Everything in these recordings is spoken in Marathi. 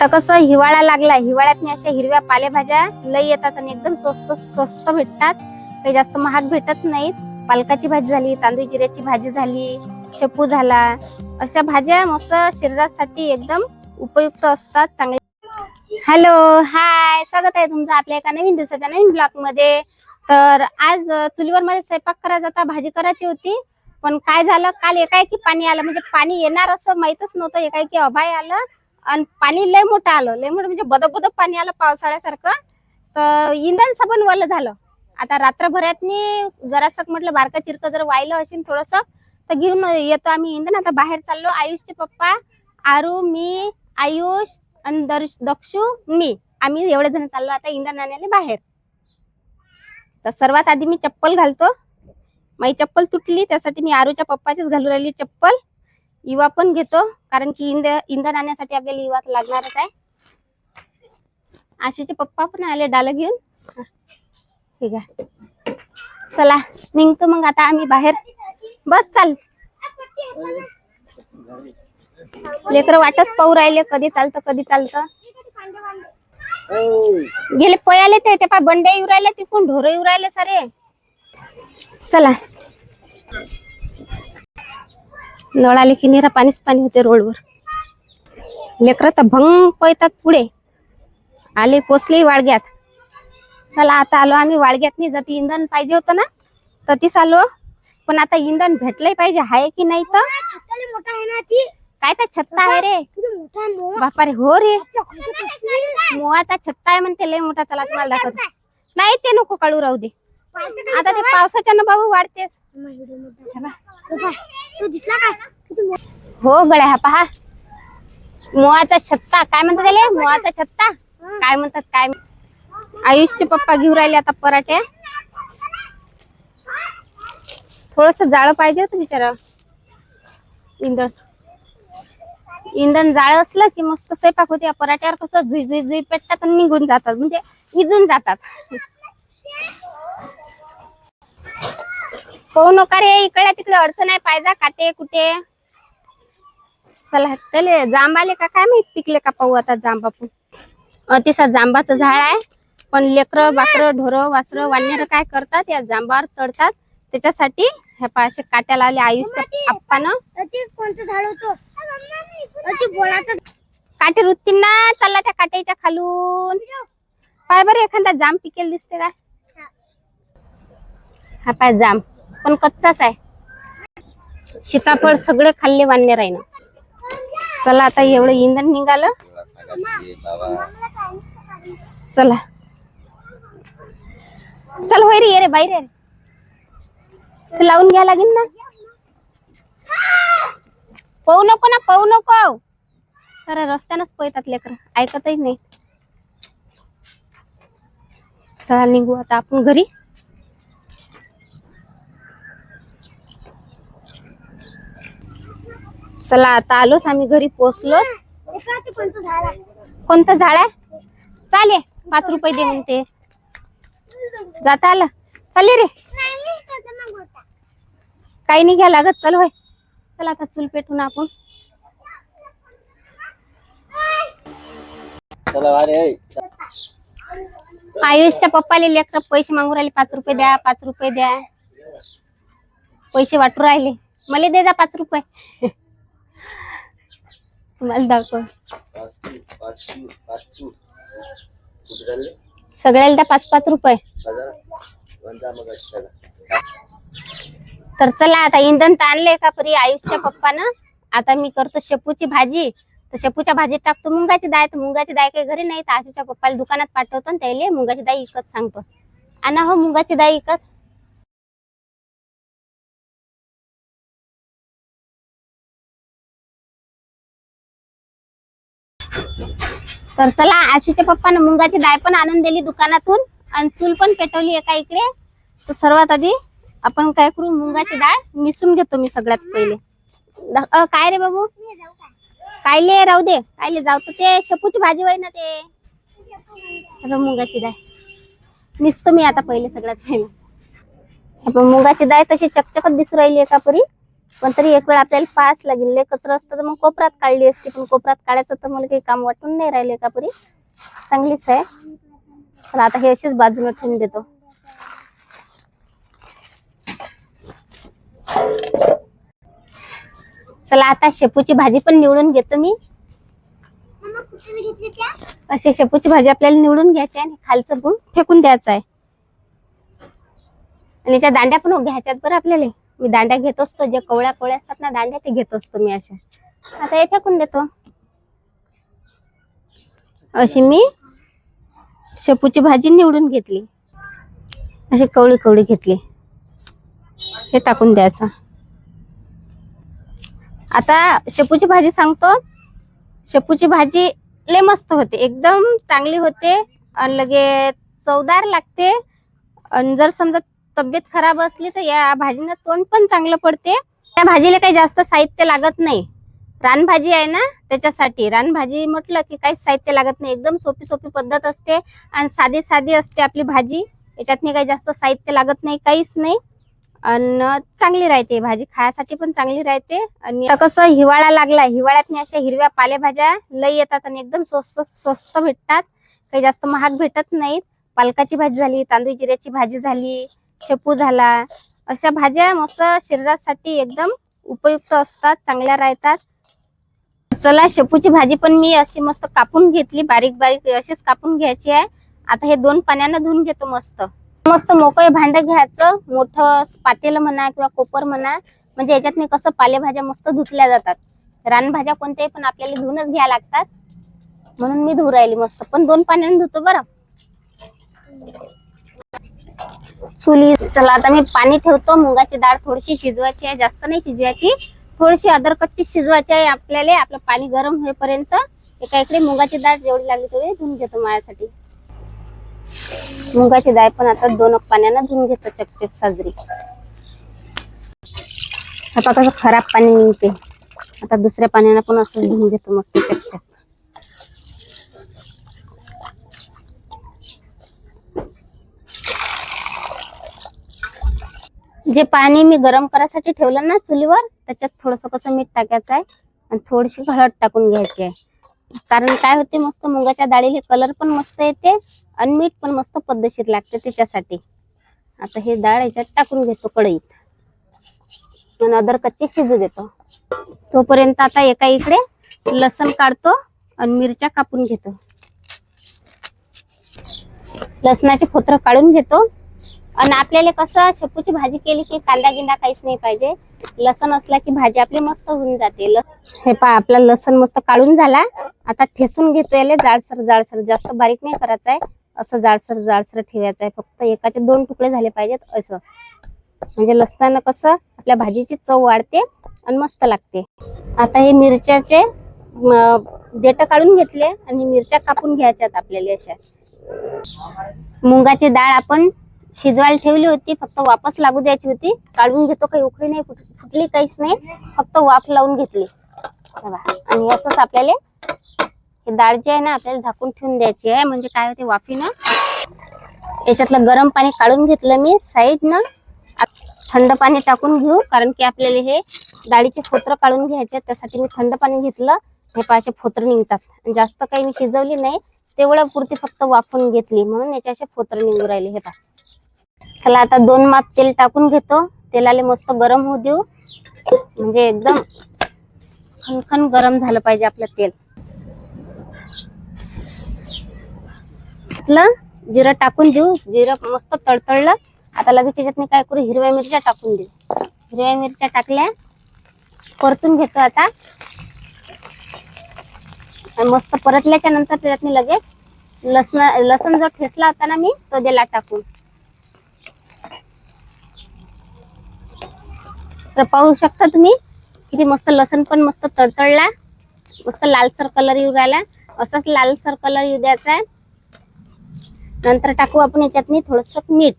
तर कसं हिवाळा लागला हिवाळ्यात अशा हिरव्या पालेभाज्या लई येतात आणि एकदम स्वस्त स्वस्त भेटतात. काही जास्त महाग भेटत नाहीत. पालकाची भाजी झाली तांदूळ जिऱ्याची भाजी झाली शेपू झाला. अशा भाज्या मस्त शरीरासाठी एकदम उपयुक्त असतात चांगले हॅलो हाय स्वागत आहे तुमचं आपल्या एका नवीन दिवसाच्या नवीन ब्लॉगमध्ये तर आज चुलीवर मला स्वयंपाक करायचा होता भाजी करायची होती. पण काय झालं काल एकाएकी पाणी आलं. म्हणजे पाणी येणार असं माहितच नव्हतं एकाएकी अभाय आलं. आणि पाणी लय मोठं आलं. लय मोठं म्हणजे बदक बदक पाणी आलं पावसाळ्यासारखं. तर इंधन सबन वलं झालं. आता रात्रभरातनी जरासं म्हटलं बारका चिरकं जर वाहिलं असेल थोडंसं तर घेऊन येतो आम्ही इंधन. आता बाहेर चाललो आयुषचे पप्पा आरू मी आयुष आणि दर्श दक्षू मी. आम्ही एवढे जण चाललो आता इंधन आणायला बाहेर. तर सर्वात आधी मी चप्पल घालतो. माझी चप्पल तुटली त्यासाठी मी आरूच्या पप्पाचीच घालून राहिली चप्पल. युवा पण घेतो कारण की इंध इंधन आणण्यासाठी आपल्याला इवा लागणारच आहे. आशेचे पप्पा पण आले डाल घेऊन. ठीक आहे. चला निघतो मग आता आम्ही बाहेर. बस चाल. लेकर वाटच पाहू राहिले कधी चालतं कधी चालतं. गेले पयाले ते पा बंड्या येऊ राहिले तिकून ढोर येऊ राहिले सारे. चला. नळ आले की निरा पाणीच पाणी होते रोडवर. लेकर तर भंग पळतात पुढे. आले पोचले वाळग्यात. चला आता आलो आम्ही वाळग्यात नाही जर इंधन पाहिजे होतं ना तर तीच आलो. पण आता इंधन भेटलंय पाहिजे आहे की नाही तर? छत्ताले मोठा आहे ना ती? काय तर छत्ता आहे रे. बापा रे हो रे. मोहाचा छत्ता आहे म्हणते लय मोठा चला तुम्हाला दाखवतो. नाही ते नको काढू राहू दे. आता ते पावसाच्या ना बाबू वाढतेस का? एवढा मोठा. हे. हो. गड्या हा पहा. मोहाचा छत्ता काय म्हणतात त्याले? मोहाचा छत्ता. काय म्हणतात काय आयुषचे पप्पा घेऊन राहिले आता पराठे. थोडस जाळ पाहिजे होतं बिचारा. इंधन. इंधन जाळ असलं की मस्त स्वयंपाक होते. पराठ्यावर कसं झुई झुई झुई पेटतात आणि निघून जातात. म्हणजे इजून जातात. पाहू नका रे इकडे तिकडे अडचण आहे पाहिजे काटे कुठे? चला त्याले जांब आले का? काय माहीत पिकले का पाहू आता जांब आपण? अतिसा जांबाचं झाड आहे पण लेकरं बाकर ढोर वासर वानर काय करतात? या जांबावर चढतात. त्याच्यासाठी हे असे काट्या लावले आयुषच्या आप्पानं. कोणतं झाड होतं? काटे रुत्तीन ना चालला त्या काट्याच्या खालून. पाय बरं एखादा जाम पिकेल दिसते का? हा पाय जाम पण कच्चाच आहे. सीताफळ सगळे खाल्ले वान्य राहीन. चला आता एवढं इंधन निघालं. चला. चल होय रे ये रे बाहेर रे. ते लावून घ्या लागेल ना. पाहू नको ना पाहू नको. तर रस्त्यानंच पळतात लेकर. ऐकतही नाही चला निघू आता आपण घरी. चला आता आलोच आम्ही घरी पोहोचलोच पहा, ते कोणतं झाड आहे? कोणतं झाड आहे चाले पाच रुपये दे म्हणते जाता आलं. चाले रे. काही नाही घ्या लागत चल होय. चला आता चूल पेटून आपण. आयुषच्या पप्पाले लेकर पैसे मागू राहिले पाच रुपये द्या पाच रुपये द्या. पैसे वाटू राहिले. मला दे जा पाच रुपये. मला दाखव. सगळ्याला द्या पाच पाच रुपये. तर चला आता इंधन ताणले का परी आयुषच्या पप्पानं? आता मी करतो शेपूची भाजी. तर शेपूच्या भाजीत टाकतो मुंगाची डाळ. तर मुंगाची डाळ काही घरी नाही तर आयुषच्या पप्पाला दुकानात पाठवतो त्याला मुंगाची डाळ इकत सांगतो. आणा हो मुंगाची डाळ इकत. तर चला आशूच्या पप्पानं मुंगाची डाळ पण आणून दिली दुकानातून आणि चूल पण पेटवली एका इकडे. तर सर्वात आधी आपण काय करू मुंगाची डाळ मिसून घेतो मी सगळ्यात पहिले. अ, काय रे बाबू? कायले राहू दे. कायले जाऊ तर ते शेपूची भाजी होय ना ते. आता मुंगाची डाळ. मिसतो मी आता पहिले सगळ्यात पहिले. आपण मुगाची डाळ तशी चकचकत दिसू राहिली एका परी पण तरी एक वेळ आपल्याला पास लागेल. लय कचरा असतं तर मग कोपऱ्यात काढली असती पण कोपऱ्यात काढायचं तर मला काही काम वाटून नाही राहिले का पुरी चांगलीच आहे. चला आता हे अशीच बाजूला ठेवून देतो. चला आता शेपूची भाजी पण निवडून घेतो मी. त्या? अशी शेपूची भाजी आपल्याला निवडून घ्यायची आणि खालचं गुण फेकून द्यायचं आहे. आणि याच्या दांड्या पण घ्यायच्यात बरं आपल्याला. मी दांड्या घेत असतो जे कवळ्या कवळ्या असतात ना दांड्या ते घेत असतो मी अशा. आता हे फेकून देतो. अशी मी शेपूची भाजी निवडून घेतली. अशी कवळी कवळी घेतली. हे टाकून द्यायचं. आता शेपूची भाजी सांगतो. शेपूची भाजी लय मस्त होते. एकदम चांगली होते. आणि लगे चवदार लागते. आणि जर समजा तब्येत खराब असली तर या भाजीनं तोंड पण चांगलं पडते. त्या भाजीला काही जास्त साहित्य लागत नाही. रानभाजी आहे ना त्याच्यासाठी. रानभाजी म्हटलं की काहीच साहित्य लागत नाही. एकदम सोपी सोपी पद्धत असते आणि साधी साधी असते आपली भाजी. याच्यातनी काही जास्त साहित्य लागत नाही काहीच नाही. आणि चांगली राहते भाजी. खाण्यासाठी पण चांगली राहते. आणि कसं हिवाळा लागला हिवाळ्यातनी अशा हिरव्या पालेभाज्या लई येतात आणि एकदम स्वस्त स्वस्त भेटतात. काही जास्त महाग भेटत नाहीत. पालकाची भाजी झाली तांदूळ जिऱ्याची भाजी झाली. शेपू झाला. अशा भाज्या मस्त शरीरासाठी एकदम उपयुक्त असतात चांगल्या राहतात. चला शेपूची भाजी पण मी अशी मस्त कापून घेतली बारीक बारीक अशीच कापून घ्यायची आहे. आता हे दोन पाण्यानं धुवून घेतो मस्त. मस्त मोकळे भांड घ्यायचं मोठं पातेल म्हणा किंवा कोपर म्हणा. म्हणजे याच्यातने कसं पालेभाज्या मस्त धुतल्या जातात. रानभाज्या कोणत्याही पण आपल्याला धुवूनच घ्या लागतात. म्हणून मी धुवू राहिली मस्त. पण दोन पाण्याने धुतो बरं. चुली चला आता मी पाणी ठेवतो. मुगाची डाळ थोडीशी शिजवायची आहे. जास्त नाही शिजवायची. थोडीशी अदर कच्ची शिजवायची आहे आपल्याला. आपलं पाणी गरम होईपर्यंत एका इकडे मुगाची डाळ जेवढी लागली तेवढी धुवून घेतो माझ्यासाठी. मुगाची डाळ पण आता दोन पाण्यानं धुवून घेतो चकचक साजरी. आता कसं खराब पाणी निघते. आता दुसऱ्या पाण्यानं पण असं धुवून घेतो मस्त चकचक. जे पाणी मी गरम करायसाठी ठेवलं ना चुलीवर त्याच्यात थोडस कसं मीठ टाकायचं आहे आणि थोडीशी हळद टाकून घ्यायची आहे. कारण काय होते मस्त मुगाच्या डाळीले कलर पण मस्त येते आणि मीठ पण मस्त पद्धतशीर लागते त्याच्यासाठी. आता हे डाळ याच्यात टाकून घेतो कढईत. आणि अदर कच्चे शिजू देतो. तोपर्यंत आता एका इकडे लसण काढतो आणि मिरच्या कापून घेतो. लसणाचे फोत्र काढून घेतो. आणि आपल्याला कसं शेपूची भाजी केली की कांदा गिंदा काहीच नाही पाहिजे. लसण असला की भाजी आपली मस्त होऊन जाते. हे पा आपला लसण मस्त काढून झाला. आता ठेसून घेतोय जाडसर जाडसर. जास्त बारीक नाही करायचं आहे. असं जाडसर जाडसर ठेवायचं आहे. फक्त एकाचे दोन तुकडे झाले पाहिजेत असं. म्हणजे लसणानं कसं आपल्या भाजीची चव वाढते आणि मस्त लागते. आता हे मिरच्याचे देठ काढून घेतले आणि मिरच्या कापून घ्यायच्यात आपल्याला अशा. मुंगाची डाळ आपण शिजवायला ठेवली होती फक्त वापस लागू द्यायची होती. काढून घेतो काही उकळी नाही फुट- फुटली काहीच नाही फक्त वाफ लावून घेतली. आणि असंच आपल्याला हे डाळ जी आहे ना आपल्याला झाकून ठेवून द्यायची आहे. म्हणजे काय होते वाफीनं? याच्यातलं गरम पाणी काढून घेतलं मी साईडनं. न थंड पाणी टाकून घेऊ कारण की आपल्याला हे डाळीचे फोत्र काढून घ्यायचे त्यासाठी मी थंड पाणी घेतलं. हे पाचे फोत्र निघतात. आणि जास्त काही मी शिजवली नाही तेवढ्या पुरती फक्त वाफून घेतली. म्हणून याचे असे फोत्र निघू राहिले हे पहा. चला आता दोन माप तेल टाकून घेतो. तेलाले मस्त गरम होऊ देऊ. म्हणजे एकदम खनखन गरम झालं पाहिजे आपलं तेल. जिरं टाकून देऊ. जिरं मस्त तळतळलं. आता लगेच त्याच्यात मी काय करू? हिरव्या मिरच्या टाकून देऊ. हिरव्या मिरच्या टाकल्या. परतून घेतो आता. आणि मस्त परतल्याच्या नंतर त्याच्यात मी लगेच लसण लसण जो ठेचला होता ना मी तो दिला टाकून. तर पाहू शकता तुम्ही. किती मस्त लसण पण मस्त तळतळला मस्त लालसर कलर येऊ राहिला. असंच लालसर कलर येऊ द्यायचा आहे. नंतर टाकू आपण याच्यातनी थोडस मीठ.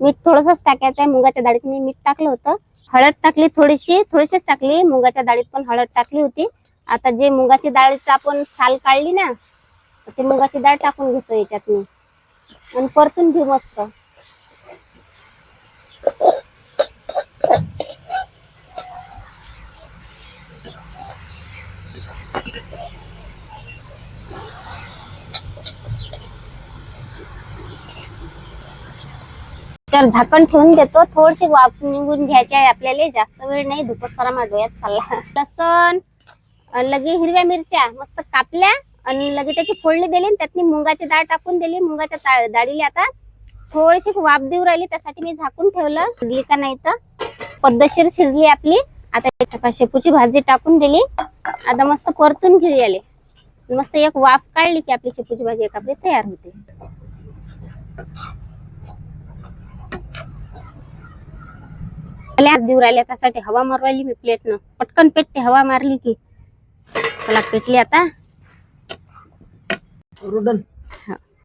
मीठ थोडंसंच टाकायचं आहे. मुगाच्या डाळीत मी मीठ टाकलं होतं. हळद टाकली थोडीशी. थोडीशीच टाकली. मुगाच्या डाळीत पण हळद टाकली होती. आता जे मुगाची डाळीचं आपण साल काढली ना ते मुगाची डाळ टाकून घेतो याच्यात मी. आणि परतून घेऊ मस्त. त्याच्यावर झाकण ठेवून देतो. थोडीशी वाफ निघून घ्यायची आहे आपल्याला. जास्त वेळ नाही. दुपार सारा माझ्या डोळ्यात चालला. लसण लगे हिरव्या मिरच्या मस्त कापल्या. आणि लगे त्याची फोडणी दिली. आणि त्यातनी मुंगाची डाळ टाकून दिली. मुंगाच्या ता- डाळीला आता थोडीशी वाफ देऊ राहिली. त्यासाठी मी झाकून ठेवलं. शिजली का नाही तर? पद्धतशीर शिजली आपली. आता त्याच्या शेपूची भाजी टाकून दिली. आता मस्त परतून घेऊ आले मस्त एक वाफ काढली की आपली शेपूची भाजी एक आपली तयार होते. त्याला देऊ राहिले त्यासाठी हवा मारू राहिली मी प्लेटनं. पटकन पेटते हवा मारली की. चला पेटली आता. रुडन.